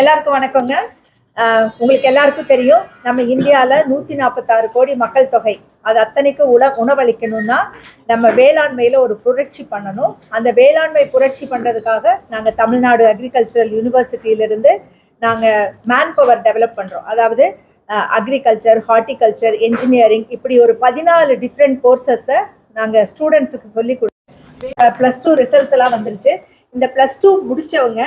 எல்லாருக்கும் வணக்கங்க. உங்களுக்கு எல்லாருக்கும் தெரியும் நம்ம இந்தியாவில் நூற்றி நாற்பத்தாறு கோடி மக்கள் தொகை. அது அத்தனைக்கும் உண உணவளிக்கணும்னா நம்ம வேளாண்மையில் ஒரு புரட்சி பண்ணணும். அந்த வேளாண்மை புரட்சி பண்ணுறதுக்காக நாங்கள் தமிழ்நாடு அக்ரிகல்ச்சரல் யூனிவர்சிட்டியிலிருந்து நாங்கள் மேன் பவர் டெவலப் பண்ணுறோம் அதாவது அக்ரிகல்ச்சர் ஹார்ட்டிகல்ச்சர் என்ஜினியரிங் இப்படி ஒரு பதினாலு டிஃப்ரெண்ட் கோர்சஸை நாங்கள் ஸ்டூடெண்ட்ஸுக்கு சொல்லி கொடுத்தோம். ப்ளஸ் டூ ரிசல்ட்ஸ் எல்லாம் வந்துருச்சு. இந்த ப்ளஸ் டூ முடித்தவங்க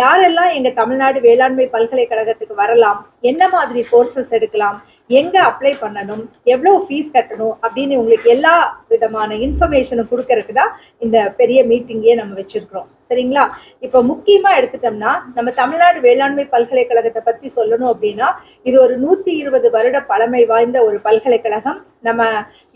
யாரெல்லாம் எங்கள் தமிழ்நாடு வேளாண்மை பல்கலைக்கழகத்துக்கு வரலாம்? என்ன மாதிரி கோர்சஸ் எடுக்கலாம்? எங்கே அப்ளை பண்ணணும்? எவ்வளோ ஃபீஸ் கட்டணும்? அப்படின்னு உங்களுக்கு எல்லா விதமான இன்ஃபர்மேஷனும் கொடுக்கறதுக்கு தான் இந்த பெரிய மீட்டிங்கே நம்ம வச்சுருக்கிறோம். சரிங்களா? இப்போ முக்கியமாக எடுத்துட்டோம்னா நம்ம தமிழ்நாடு வேளாண்மை பல்கலைக்கழகத்தை பற்றி சொல்லணும் அப்படின்னா இது ஒரு நூற்றி இருபது வருட பழமை வாய்ந்த ஒரு பல்கலைக்கழகம். நம்ம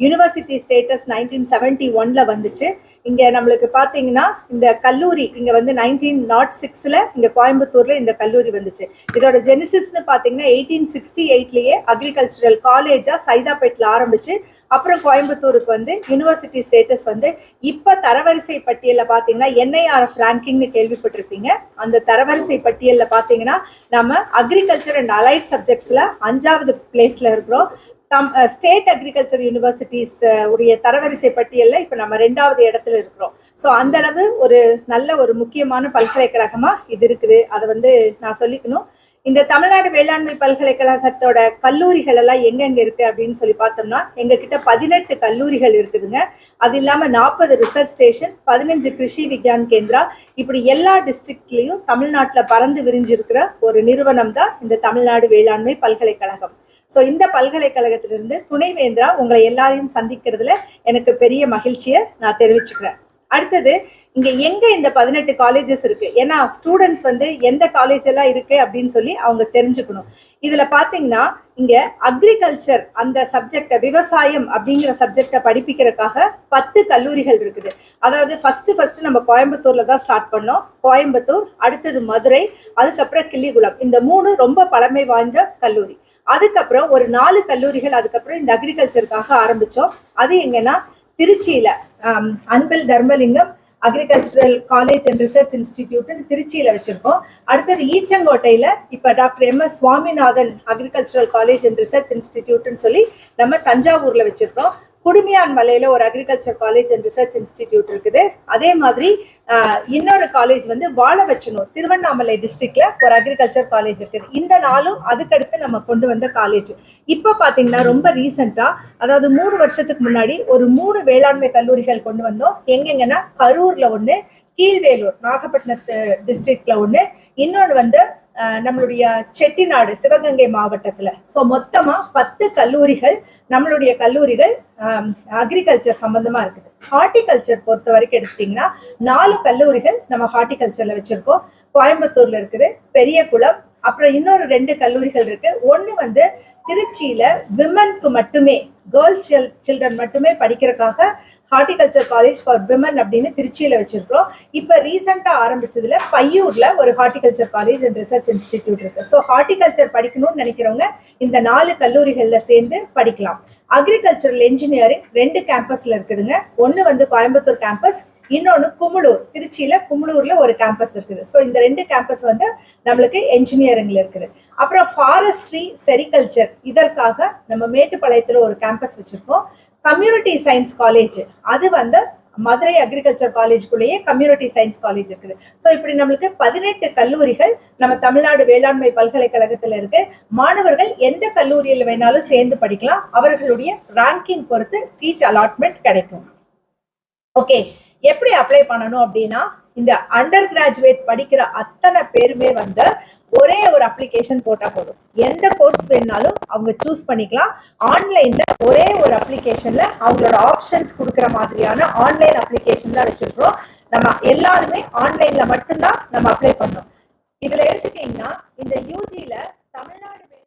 யூனிவர்சிட்டி ஸ்டேட்டஸ் நைன்டீன் செவன்டி ஒன்ல வந்துச்சு. இங்கே நம்மளுக்கு பார்த்தீங்கன்னா இந்த கல்லூரி இங்கே வந்து நைன்டீன் நாட் oh சிக்ஸில் இங்கே கோயம்புத்தூரில் இந்த கல்லூரி வந்துச்சு. இதோட ஜெனிசிஸ்னு பார்த்தீங்கன்னா எயிட்டீன் சிக்ஸ்டி எயிட்லேயே அக்ரிகல்ச்சரல் காலேஜாக சைதாப்பேட்டில் ஆரம்பிச்சு அப்புறம் கோயம்புத்தூருக்கு வந்து யூனிவர்சிட்டி ஸ்டேட்டஸ் வந்து இப்போ தரவரிசை பட்டியலில் பார்த்தீங்கன்னா என்ஐஆர்எஃப் ரேங்கிங்னு கேள்விப்பட்டிருப்பீங்க. அந்த தரவரிசை பட்டியலில் பார்த்தீங்கன்னா நம்ம அக்ரிகல்ச்சர் அண்ட் அலைட் சப்ஜெக்ட்ஸில் அஞ்சாவது பிளேஸில் இருக்கிறோம். தம் ஸ்டேட் அக்ரிகல்ச்சர் யூனிவர்சிட்டிஸ் உடைய தரவரிசை பட்டியலில் இப்போ நம்ம ரெண்டாவது இடத்துல இருக்கிறோம். ஸோ அந்த அளவு ஒரு நல்ல ஒரு முக்கியமான பல்கலைக்கழகமா இது இருக்குது. அதை வந்து நான் சொல்லிக்கணும். இந்த தமிழ்நாடு வேளாண்மை பல்கலைக்கழகத்தோட கல்லூரிகள் எல்லாம் எங்கெங்க இருக்கு அப்படின்னு சொல்லி பார்த்தோம்னா எங்ககிட்ட பதினெட்டு கல்லூரிகள் இருக்குதுங்க. அது இல்லாமல் நாற்பது ரிசர்ச் ஸ்டேஷன் பதினஞ்சு கிருஷி விக்யான் கேந்திரா. இப்படி எல்லா டிஸ்ட்ரிக்ட்லேயும் தமிழ்நாட்டில் பறந்து விரிஞ்சிருக்கிற ஒரு நிறுவனம் தான் இந்த தமிழ்நாடு வேளாண்மை பல்கலைக்கழகம். ஸோ இந்த பல்கலைக்கழகத்திலிருந்து துணைவேந்திரா உங்களை எல்லாரையும் சந்திக்கிறதுல எனக்கு பெரிய மகிழ்ச்சியை நான் தெரிவிச்சுக்கிறேன். அடுத்தது இங்கே எங்கே இந்த பதினெட்டு காலேஜஸ் இருக்குது ஏன்னா ஸ்டூடெண்ட்ஸ் வந்து எந்த காலேஜ் எல்லாம் இருக்கு அப்படின்னு சொல்லி அவங்க தெரிஞ்சுக்கணும். இதில் பார்த்தீங்கன்னா இங்கே அக்ரிகல்ச்சர் அந்த சப்ஜெக்டை விவசாயம் அப்படிங்கிற சப்ஜெக்டை படிப்பிக்கிறதுக்காக பத்து கல்லூரிகள் இருக்குது. அதாவது ஃபஸ்ட்டு ஃபஸ்ட்டு நம்ம கோயம்புத்தூரில் தான் ஸ்டார்ட் பண்ணோம். கோயம்புத்தூர் அடுத்தது மதுரை அதுக்கப்புறம் கிள்ளிகுளம் இந்த மூணு ரொம்ப பழமை வாய்ந்த கல்லூரி. அதுக்கப்புறம் ஒரு நாலு கல்லூரிகள் அதுக்கப்புறம் இந்த அக்ரிகல்ச்சருக்காக ஆரம்பித்தோம் அது எங்கன்னா திருச்சியில் Anbil Dharmalingam agricultural college and research இன்ஸ்டிடியூட்னு திருச்சியில் வச்சுருக்கோம். அடுத்தது ஈச்சங்கோட்டையில் இப்போ doctor M S Swaminathan agricultural college and research இன்ஸ்டிடியூட்னு சொல்லி நம்ம தஞ்சாவூரில் வச்சிருக்கோம். குடுமியான் மலையில ஒரு agriculture college and research institute இருக்குது. அதே மாதிரி இன்னொரு காலேஜ் வந்து வாழவச்சனூர் திருவண்ணாமலை டிஸ்ட்ரிக்ட்ல ஒரு அக்ரிகல்ச்சர் காலேஜ் இருக்குது. இந்த நாளும் அதுக்கடுத்து நம்ம கொண்டு வந்த காலேஜ் இப்போ பார்த்தீங்கன்னா ரொம்ப ரீசெண்டாக அதாவது மூணு வருஷத்துக்கு முன்னாடி ஒரு மூணு வேளாண்மை கல்லூரிகள் கொண்டு வந்தோம். எங்கெங்கன்னா கரூர்ல ஒன்று கீழ்வேலூர் நாகப்பட்டினத்து டிஸ்ட்ரிக்ட்ல ஒன்று இன்னொன்று வந்து நம்மளுடைய செட்டிநாடு சிவகங்கை மாவட்டத்துல. ஸோ மொத்தமா பத்து கல்லூரிகள் நம்மளுடைய கல்லூரிகள் அக்ரிகல்ச்சர் சம்பந்தமா இருக்குது. ஹார்டிகல்ச்சர் பொறுத்த வரைக்கும் எடுத்துட்டீங்கன்னா நாலு கல்லூரிகள் நம்ம ஹார்டிகல்ச்சரில் வச்சுருக்கோம். கோயம்புத்தூர்ல இருக்குது பெரியகுளம் அப்புறம் இன்னொரு ரெண்டு கல்லூரிகள் இருக்கு. ஒன்னு வந்து திருச்சியில விமனுக்கு மட்டுமே கேர்ள்ஸ் சில் சில்ட்ரன் மட்டுமே படிக்கிறதுக்காக ஹார்டிகல்ச்சர் காலேஜ் ஃபார் விமன் அப்படின்னு திருச்சியில வச்சிருக்கோம் இப்போ ரீசெண்டாக ஆரம்பிச்சதுல பையூர்ல ஒரு horticulture college and research institute இருக்கு. ஸோ ஹார்டிகல்ச்சர் படிக்கணும்னு நினைக்கிறவங்க இந்த நாலு கல்லூரிகளில் சேர்ந்து படிக்கலாம். அக்ரிகல்ச்சரல் இன்ஜினியரிங் ரெண்டு கேம்பஸ்ல இருக்குதுங்க. ஒன்னு வந்து கோயம்புத்தூர் கேம்பஸ் இன்னொன்று குமுளூர். திருச்சியில குமுளூர்ல ஒரு கேம்பஸ் இருக்குது. ஸோ இந்த ரெண்டு கேம்பஸ் வந்து நம்மளுக்கு என்ஜினியரிங்ல இருக்குது. அப்புறம் ஃபாரஸ்ட்ரி செரிகல்ச்சர் இதற்காக நம்ம மேட்டுப்பாளையத்தில் ஒரு கேம்பஸ் வச்சிருக்கோம். கம்யூனிட்டி சயின்ஸ் காலேஜ் அது வந்து மதுரை அக்ரிகல்ச்சர் காலேஜ்குள்ளேயே கம்யூனிட்டி சயின்ஸ் காலேஜ் இருக்குது. ஸோ இப்படி நம்மளுக்கு பதினெட்டு கல்லூரிகள் நம்ம தமிழ்நாடு வேளாண்மை பல்கலைக்கழகத்தில் இருக்கு. மாணவர்கள் எந்த கல்லூரியில் வேணாலும் சேர்ந்து படிக்கலாம். அவர்களுடைய ரேங்கிங் பொறுத்து சீட் அலாட்மெண்ட் கிடைக்கும். ஓகே எப்படி அப்ளை பண்ணணும் அப்படின்னா இந்த அண்டர் கிராஜுவேட் படிக்கிற அத்தனை பேருமே வந்து ஒரே ஒரு அப்ளிகேஷன் போட்டால் போதும். எந்த கோர்ஸ் வேணாலும் அவங்க சூஸ் பண்ணிக்கலாம். ஆன்லைன்ல ஒரே ஒரு அப்ளிகேஷன்ல அவங்களோட ஆப்ஷன்ஸ் கொடுக்குற மாதிரியான ஆன்லைன் அப்ளிகேஷன் தான் வச்சிருக்கிறோம். நம்ம எல்லாருமே ஆன்லைன்ல மட்டும்தான் நம்ம அப்ளை பண்ணோம் இதுல எடுத்துக்கிட்டிங்கன்னா இந்த யூஜியில் தமிழ்நாடு